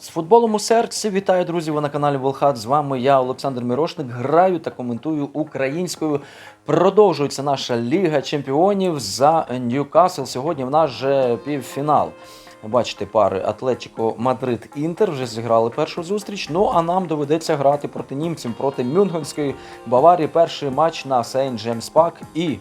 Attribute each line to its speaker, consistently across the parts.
Speaker 1: З футболом у серці вітаю друзі. Ви на каналі Волхат. З вами я, Олександр Мірошник. Граю та коментую українською. Продовжується наша Ліга Чемпіонів за Ньюкасл. Сьогодні в нас же півфінал. Бачите, пари Атлетіко Мадрид Інтер вже зіграли першу зустріч. Ну а нам доведеться грати проти німців, проти Мюнхенської Баварії. Перший матч на Сейнт Джеймс Пак. І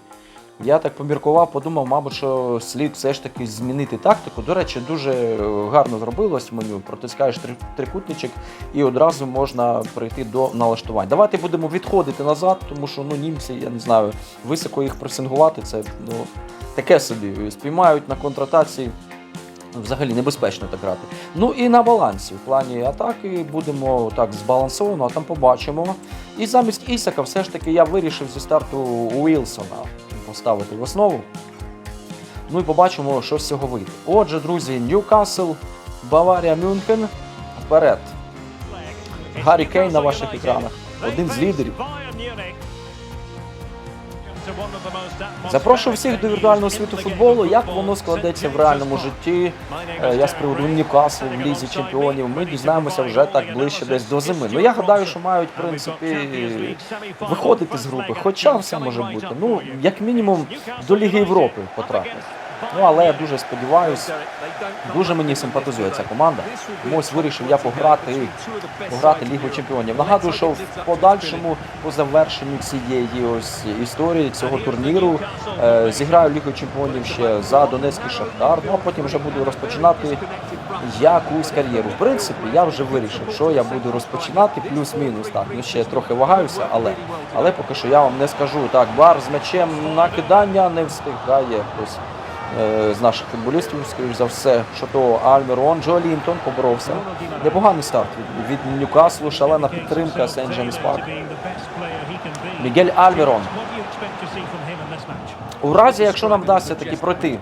Speaker 1: я так поміркував, подумав, мабуть, що слід все ж таки змінити тактику. До речі, дуже е, гарно зробилось меню. Протискаєш три- трикутничок і одразу можна перейти до налаштувань. Давайте будемо відходити назад, тому що ну німці, я не знаю, високо їх пресингувати. Це ну таке собі. Спіймають на контратації. Взагалі небезпечно так грати. Ну і на балансі. В плані атаки будемо так збалансовано, а там побачимо. І замість Ісака все ж таки я вирішив зі старту Уілсона поставити в основу. Ну і побачимо, що з цього вийде. Отже, друзі, Ньюкасл, Баварія, Мюнхен. Вперед. Гаррі Кейн на ваших екранах. Один з лідерів. Запрошую всіх до віртуального світу футболу. Як воно складеться в реальному житті? Е, Я з приводу Ньюкаслу в лізі чемпіонів. Ми дізнаємося вже так ближче десь до зими. Ну я гадаю, що мають в принципі виходити з групи. Хоча все може бути. Ну як мінімум до Ліги Європи потрапити. Ну але я дуже сподіваюся, дуже мені симпатизує ця команда. Тому ось вирішив я пограти, пограти Лігу Чемпіонів. Нагадую, що в подальшому по завершенню цієї ось історії цього турніру е, зіграю Лігу Чемпіонів ще за Донецький Шахтар. Ну а потім вже буду розпочинати якусь кар'єру. В принципі, я вже вирішив, що я буду розпочинати плюс-мінус. Так, ну ще трохи вагаюся, але але поки що я вам не скажу. Так, бар з м'ячем на кидання не встигає хтось з наших футболістів, скоріш за все, що то Альмерон, Джо Лінтон поборовся. Непоганий старт від, від Ньюкаслу, шалена підтримка Сент Джеймс Парк. Мігель Альмерон. У разі, якщо нам вдасться таки пройти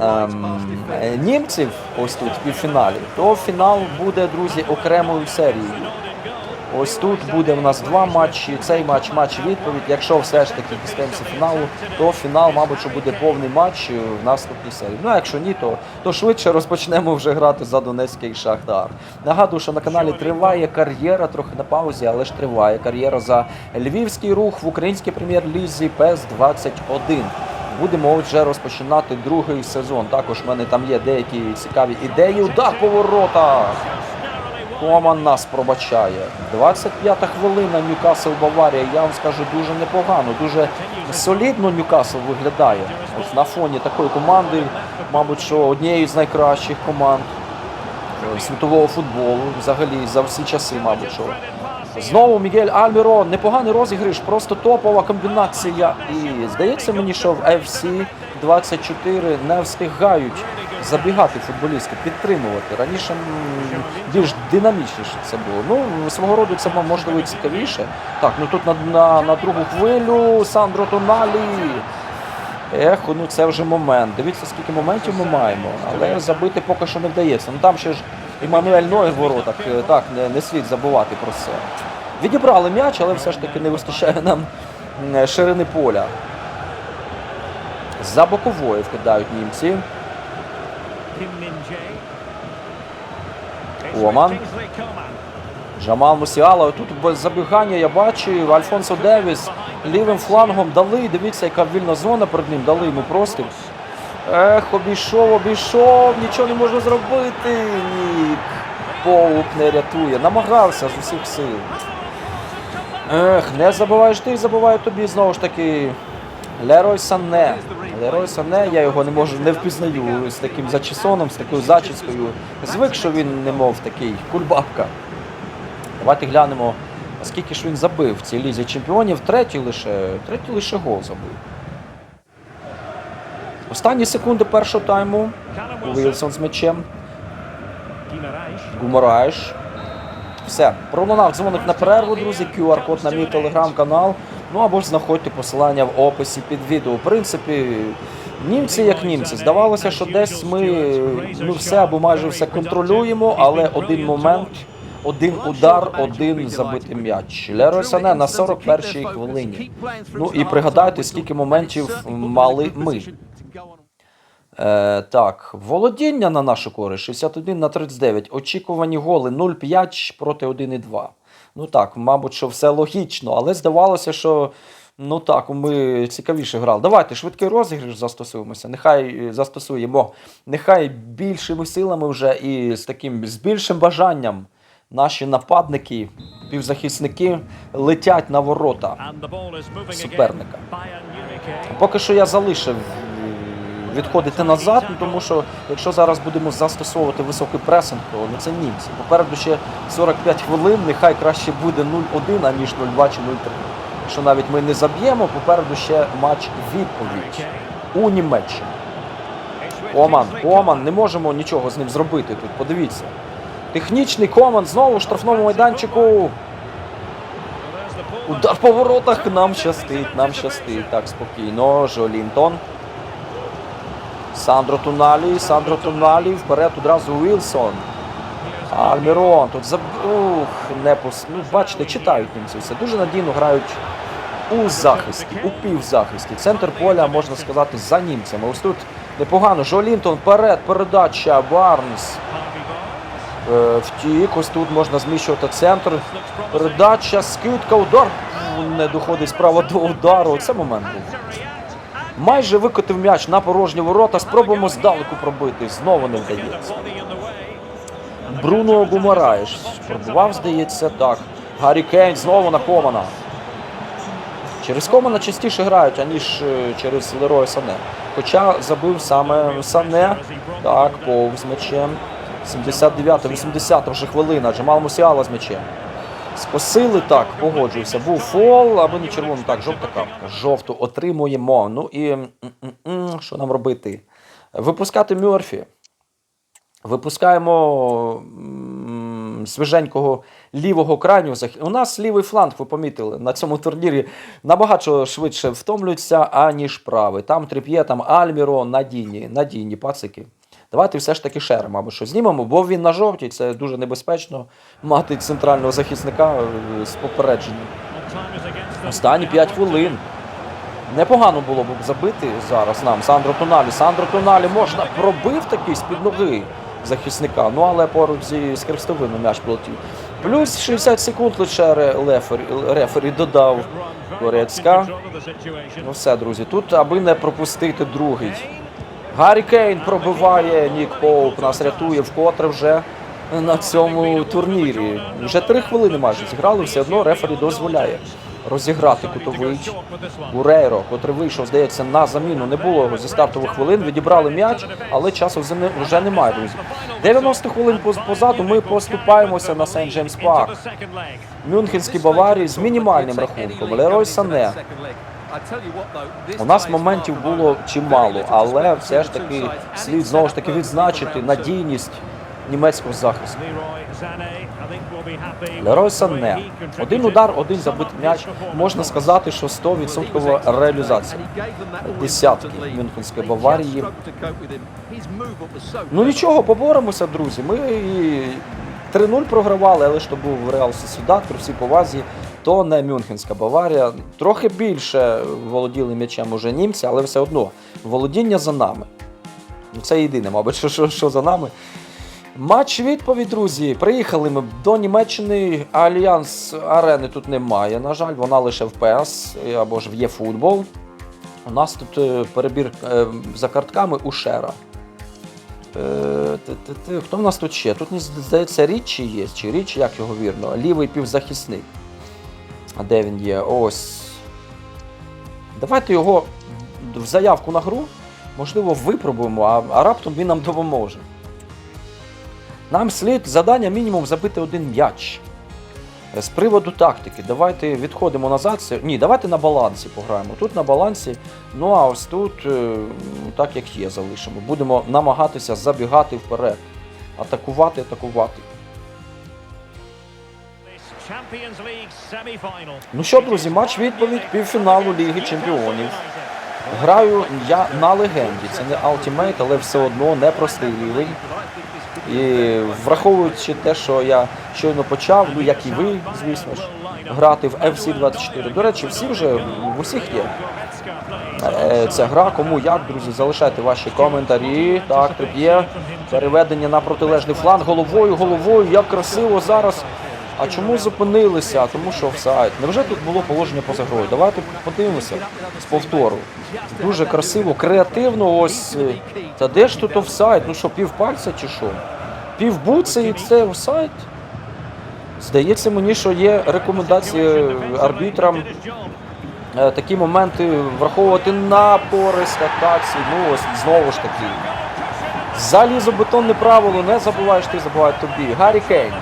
Speaker 1: ем, е, німців ось тут півфіналі, то фінал буде, друзі, окремою серією. Ось тут буде в нас два матчі. Цей матч матч відповідь. Якщо все ж таки дістаємося фіналу, то фінал, мабуть, що буде повний матч в наступній серії. Ну а якщо ні, то, то швидше розпочнемо вже грати за Донецький Шахтар. Нагадую, що на каналі триває кар'єра, трохи на паузі, але ж триває кар'єра за Львівський рух в українській прем'єр-лізі ПЕС 21. Будемо отже розпочинати другий сезон. Також в мене там є деякі цікаві ідеї. Удар по воротах! Коман нас пробачає. 25-та хвилина Ньюкасл Баварія. Я вам скажу дуже непогано, дуже солідно Ньюкасл виглядає. Ось на фоні такої команди, мабуть, що однієї з найкращих команд е, світового футболу, взагалі за всі часи, мабуть, що. Знову Мігель Альмірон, непоганий розіграш, просто топова комбінація. І здається мені, що в FC 24 не встигають забігати футболісти, підтримувати. Раніше більш динамічніше це було. Ну, свого роду це можливо цікавіше. Так, ну тут на, на, на другу хвилю Сандро Тоналі. Ех, ну це вже момент. Дивіться, скільки моментів ми маємо, але забити поки що не вдається. Ну там ще ж Іммануель Ной в воротах. Е, Так, не, не слід забувати про це. Відібрали м'яч, але все ж таки не вистачає нам ширини поля. За бокової вкидають німці. Оман. Джамал Мусіала. Тут без забігання я бачив. Альфонсо Девіс лівим флангом дали. Дивіться, яка вільна зона перед ним. Дали йому простір. Ех, обійшов, обійшов, нічого не можна зробити. Ні. Поуп не рятує. Намагався з усіх сил. Ех, не забуваєш ти, забуває тобі знову ж таки. Лерой Санне. Лерой Санне, я його не можу не впізнаю з таким зачесоном, з такою зачіскою. Звик, що він немов такий кульбабка. Давайте глянемо, скільки ж він забив в цій лізі чемпіонів. Третій лише, третій лише гол забив. Останні секунди першого тайму. Уілсон з м'ячем. Гумораєш. Все, пролунав дзвоник на перерву, друзі. QR-код на мій телеграм-канал. Ну або ж знаходьте посилання в описі під відео. В принципі, німці як німці. Здавалося, що десь ми ну, все або майже все контролюємо, але один момент, один удар, один забитий м'яч. Лерой Сане на 41-й хвилині. Ну і пригадайте, скільки моментів мали ми. Е, так, володіння на нашу користь 61 на 39. Очікувані голи 0,5 проти 1,2. Ну так, мабуть, що все логічно, але здавалося, що ну так, ми цікавіше грали. Давайте швидкий розіграш застосуємося. Нехай е, застосуємо. Нехай більшими силами вже і з таким з більшим бажанням наші нападники, півзахисники летять на ворота.
Speaker 2: суперника.
Speaker 1: Поки що я залишив відходити назад, ну, тому що якщо зараз будемо застосовувати високий пресинг, то ну, це німці. Попереду ще 45 хвилин, нехай краще буде 0-1, аніж 0-2 чи 0-3. Якщо навіть ми не заб'ємо, попереду ще матч відповідь у Німеччині. Коман, Коман, не можемо нічого з ним зробити тут. Подивіться. Технічний команд знову в штрафному майданчику. Удар по воротах нам щастить, нам щастить. Так, спокійно. Жолінтон. Сандро Туналі, Сандро Туналі, вперед одразу Уілсон. Альмірон, тут заб... Не пос... Ну, бачите, читають німці все. Дуже надійно грають у захисті, у півзахисті. Центр поля, можна сказати, за німцями. Ось тут непогано. Жолінтон вперед, передача, Барнс. Е, втік, ось тут можна зміщувати центр. Передача, скидка, удар. Не доходить справа до удару. Це момент був. Майже викотив м'яч на порожні ворота. Спробуємо здалеку пробити. Знову не вдається. Бруно Гумараєш. Пробував, здається, так. Гаррі Кейн знову на Комана. Через Комана частіше грають, аніж е, через Лероя Сане. Хоча забив саме Сане. Так, повз м'ячем. 79-80 вже хвилина. Джамал Мусіала з м'ячем. Скосили так, погоджуюся. Був фол, або не червоно, так, жовта картка. Жовту отримуємо. Ну і що нам робити? Випускати Мюрфі. Випускаємо свіженького лівого крайнього захи- У нас лівий фланг, ви помітили, на цьому турнірі набагато швидше втомлюються, аніж правий. Там трип'є, там Альміро, надійні, надійні пацики. Давайте все ж таки Шера, мабуть, що знімемо, бо він на жовтій, це дуже небезпечно мати центрального захисника е, з попередженням. Останні 5 хвилин. Непогано було б забити зараз нам Сандро Тоналі. Сандро Тоналі можна пробив такий з-під ноги захисника, ну але поруч зі з хрестовиною м'яч полетів. Плюс 60 секунд лише ре- рефері, рефері додав Корецька. Ну все, друзі, тут аби не пропустити другий. Гаррі Кейн пробиває, Нік Поуп нас рятує вкотре вже на цьому турнірі. Вже три хвилини майже зіграли, все одно рефері дозволяє розіграти кутовий. Гурейро, котрий вийшов, здається, на заміну. Не було його зі стартових хвилин. Відібрали м'яч, але часу вже немає, друзі. 90 хвилин позаду ми поступаємося на Сент Джеймс Парк. Мюнхенській Баварії з мінімальним рахунком. Лерой Сане. У нас моментів було чимало, але все ж таки слід знову ж таки відзначити надійність німецького захисту. Лерой Санне. Один удар, один забитий м'яч. Можна сказати, що 100% реалізація. Десятки Мюнхенської Баварії. Ну нічого, поборемося, друзі. Ми і 3-0 програвали, але ж то був Реал Сосідат, при всій повазі. То не Мюнхенська Баварія. Трохи більше володіли м'ячем уже німці, але все одно володіння за нами. Ну, Це єдине, мабуть, що, що, що за нами. Матч відповідь, друзі. Приїхали ми до Німеччини. Альянс арени тут немає. На жаль, вона лише в ПС або ж в ЄФутбол. У нас тут е, перебір е, за картками у Шера. Е. Хто в нас тут ще? Тут, здається, Річі є, чи Річ, як його вірно, лівий півзахисник. А де він є? Ось. Давайте його в заявку на гру, можливо, випробуємо, а, а раптом він нам допоможе. Нам слід завдання мінімум забити один м'яч. Е, З приводу тактики, давайте відходимо назад. Ні, давайте на балансі пограємо. Тут на балансі, ну а ось тут, е, так як є, залишимо. Будемо намагатися забігати вперед. Атакувати, атакувати. Ну що, друзі, матч відповідь півфіналу Ліги Чемпіонів. Граю я на легенді. Це не Ultimate, але все одно непростий рівень. І враховуючи те, що я щойно почав, ну як і ви, звісно ж, грати в FC24. До речі, всі вже в усіх є е, ця гра. Кому як, друзі, залишайте ваші коментарі. Так, трип'є. Переведення на протилежний фланг. Головою, головою. Як красиво зараз. А чому зупинилися? Тому що офсайд. Невже тут було положення поза грою? Давайте подивимося з повтору. Дуже красиво, креативно. Ось. е, Та де ж тут офсайд? Ну що, півпальця чи що? Пів Півбуци і це офсайд? Здається мені, що є рекомендації арбітрам е, такі моменти враховувати на користь атаці. Ну ось знову ж таки. Залізобетонне правило, не забуваєш ти, забувають тобі. Гаррі Кейн.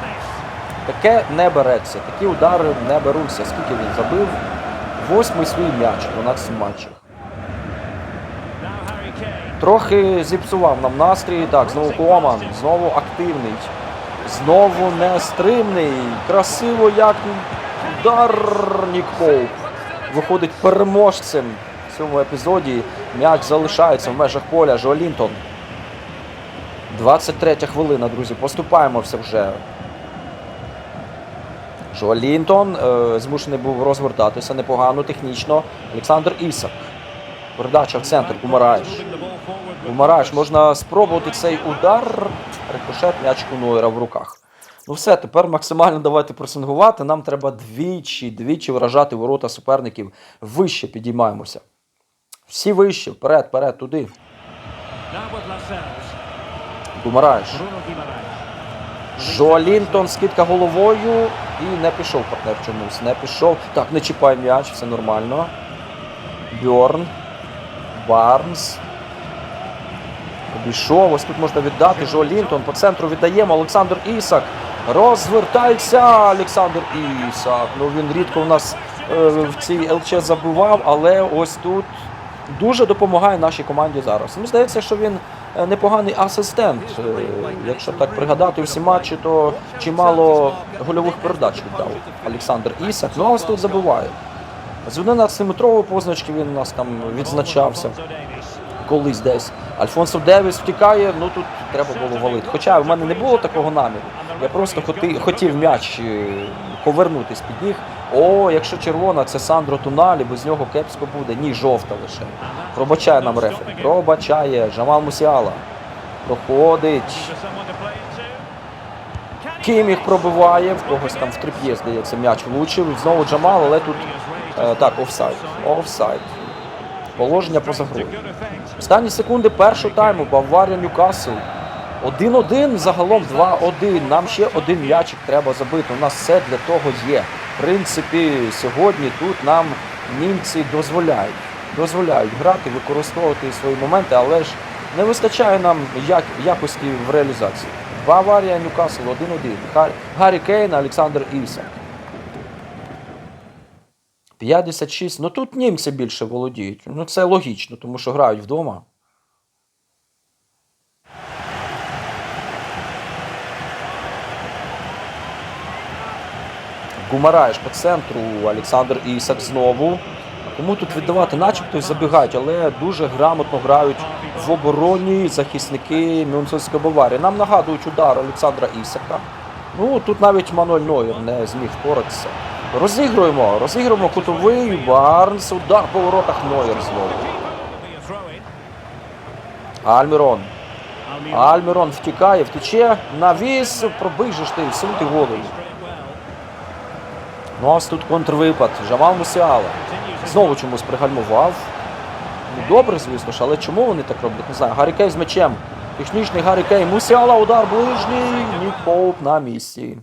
Speaker 1: Таке не береться, такі удари не беруться. Скільки він забив? Восьмий свій м'яч у 12 матчах. Трохи зіпсував нам настрій. Так, знову Коман, знову активний, знову нестримний. Красиво як удар Нік Виходить переможцем в цьому епізоді. М'яч залишається в межах поля. Жолінтон. 23 хвилина, друзі. Поступаємося вже. Жолінтон е, змушений був розвертатися непогано технічно. Олександр Ісак. Передача в центр. Гумараєш. Гумараєш. Можна спробувати цей удар. Рикошет м'яч у Нойера в руках. Ну все, тепер максимально давайте пресингувати. Нам треба двічі, двічі вражати ворота суперників. Вище підіймаємося. Всі вище, вперед, вперед, туди. Гумараєш. Жолінтон, скидка головою і не пішов партнер чомусь. Не пішов. Так, не чіпай м'яч, все нормально. Бьорн. Барнс. Обійшов. Ось тут можна віддати. Жолінтон по центру віддаємо. Олександр Ісак. Розвертається Олександр Ісак. Ну він рідко у нас е, в цій ЛЧ забивав, але ось тут дуже допомагає нашій команді зараз. Мені здається, що він непоганий асистент. Е, Якщо так пригадати всі матчі, то чимало гольових передач віддав Олександр Ісак. Ну а ось тут забиває. З 11-метрової позначки він у нас там відзначався колись десь. Альфонсо Девіс втікає, ну тут треба було валити. Хоча в мене не було такого наміру. Я просто хотів м'яч е, повернутись під ніг. О, якщо червона, це Сандро Туналі, без нього кепсько буде. Ні, жовта лише. Пробачає нам рефері. Пробачає. Жамал Мусіала. Проходить. Кіміх пробиває, в когось там в трип'є, здається, м'яч влучив. Знову Джамал, але тут е, так, офсайд. Офсайд. Положення поза грою. Останні секунди першого тайму Баварія Ньюкасл. 1-1, загалом 2-1. Нам ще один м'ячик треба забити. У нас все для того є. В принципі, сьогодні тут нам німці дозволяють. Дозволяють грати, використовувати свої моменти, але ж не вистачає нам як, якості в реалізації. Баварія Ньюкасл 1-1. Гар- Гаррі Кейн, Олександр Ісак. 56. Ну тут німці більше володіють. Ну це логічно, тому що грають вдома. Гумараєш по центру, Олександр Ісак знову. Кому тут віддавати? Начебто забігають, але дуже грамотно грають в обороні захисники Мюнхенської Баварії. Нам нагадують удар Олександра Ісака. Ну тут навіть Мануель Нойер не зміг впоратися. Розігруємо, розігруємо кутовий Барнс, удар по воротах Нойер знову. Альмірон. Альмірон втікає, втече, навіс, пробий же ж ти, сунути голову. Ну а ось тут контрвипад. Жамал Мусіала. Знову чомусь пригальмував. Ну, добре, звісно ж, але чому вони так роблять? Не знаю. Гаррі Кей з м'ячем. Технічний Гаррі Кей. Мусіала, удар ближній. Поуп на місці.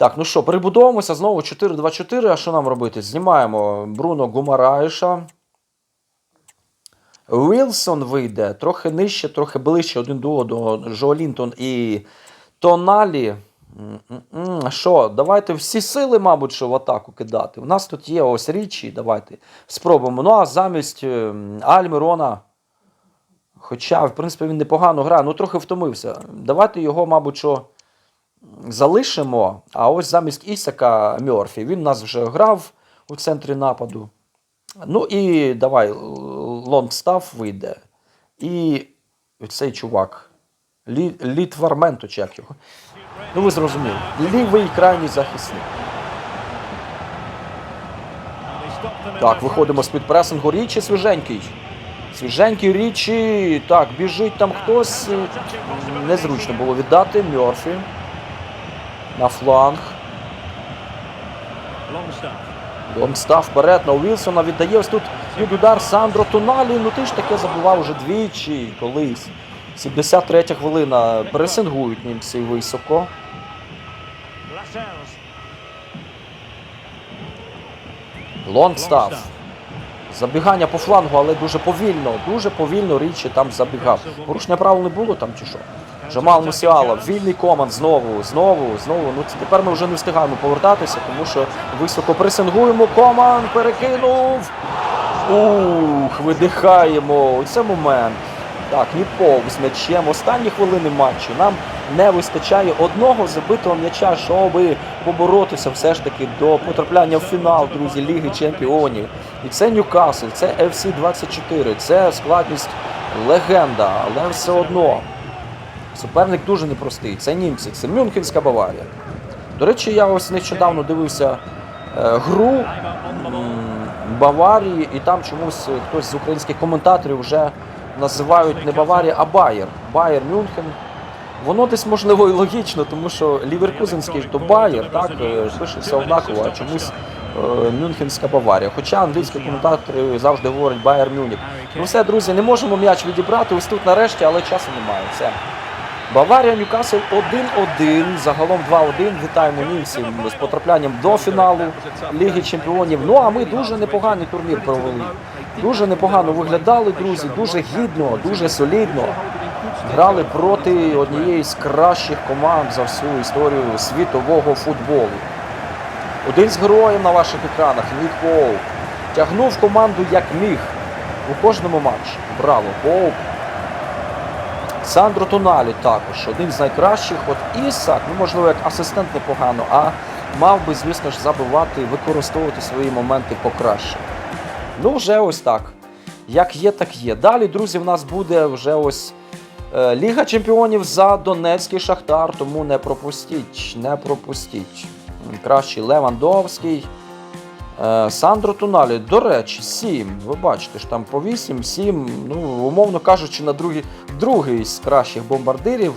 Speaker 1: Так, ну що, перебудовуємося знову 4-2-4. А що нам робити? Знімаємо Бруно Гумараєша. Вілсон вийде трохи нижче, трохи ближче один до одного. Жолінтон і Тоналі. Що, давайте всі сили, мабуть, що в атаку кидати. У нас тут є ось річі, давайте спробуємо. Ну а замість Альмірона. Хоча, в принципі, він непогано грає, ну трохи втомився. Давайте його, мабуть, що залишимо. А ось замість Ісака Мьорфі. Він нас вже грав у центрі нападу. Ну і давай, Лонгстаф вийде. І цей чувак. Лі, Літварменто, чи як його. Ну ви зрозуміли. Лівий крайній захисник. Так, виходимо з-під пресингу. Річі свіженький. Свіженький річі. Так, біжить там хтось. Незручно було віддати. Мьорфі. На фланг. Лонгстав вперед на Уілсона віддає ось тут під удар Сандро Тоналі. Ну ти ж таке забував вже двічі колись. 73 хвилина. Пресингують німці високо. Лонгстав. Забігання по флангу, але дуже повільно. Дуже повільно Річі там забігав. Порушення правил не було там чи що? Джамал Мусіала, вільний команд знову, знову, знову. Ну тепер ми вже не встигаємо повертатися, тому що високо пресингуємо. Команд перекинув. Ух, видихаємо. Оце момент. Так, Ніпов з м'ячем. Останні хвилини матчу. Нам не вистачає одного забитого м'яча, щоб поборотися все ж таки до потрапляння в фінал, друзі, Ліги Чемпіонів. І це Ньюкасл, це FC 24, це складність легенда, але все одно. Суперник дуже непростий. Це німці, це Мюнхенська Баварія. До речі, я ось нещодавно дивився е, гру Баварії, і там чомусь хтось з українських коментаторів вже називають не Баварія, а Байер. Байер Мюнхен. Воно десь можливо і логічно, тому що Ліверкузенський то Байер, так, е, пишеться однаково, а чомусь е, Мюнхенська Баварія. Хоча англійські коментатори завжди говорять Байер Мюніх. Ну все, друзі, не можемо м'яч відібрати ось тут нарешті, але часу немає. Все. Баварія Ньюкасл 1-1, загалом 2-1. Вітаємо німців з потраплянням до фіналу Ліги Чемпіонів. Ну а ми дуже непоганий турнір провели. Дуже непогано виглядали, друзі, дуже гідно, дуже солідно. Грали проти однієї з кращих команд за всю історію світового футболу. Один з героїв на ваших екранах, Нік Поуп, тягнув команду як міг у кожному матчі. Браво, Поуп. Сандро Тоналі також один з найкращих. От Ісак, ну можливо, як асистент непогано, а мав би, звісно ж, забивати, використовувати свої моменти покраще. Ну, вже ось так. Як є, так є. Далі, друзі, в нас буде вже ось е, Ліга Чемпіонів за Донецький Шахтар, тому не пропустіть, не пропустіть. Кращий Левандовський. Е, Сандро Туналі, до речі, 7. Ви бачите ж там по 8, 7, ну, умовно кажучи, на другий, другий з кращих бомбардирів.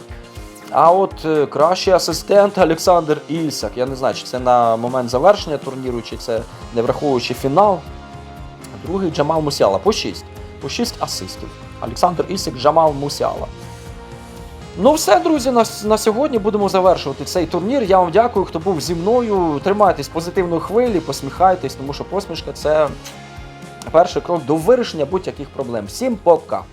Speaker 1: А от е, кращий асистент Олександр Ільсак. Я не знаю, чи це на момент завершення турніру, чи це не враховуючи фінал. Другий Джамал Мусяла по 6. По 6 асистів. Олександр Ісик, Джамал Мусяла. Ну, все, друзі, на, на сьогодні будемо завершувати цей турнір. Я вам дякую, хто був зі мною. Тримайтесь позитивної хвилі, посміхайтесь, тому що посмішка це перший крок до вирішення будь-яких проблем. Всім пока!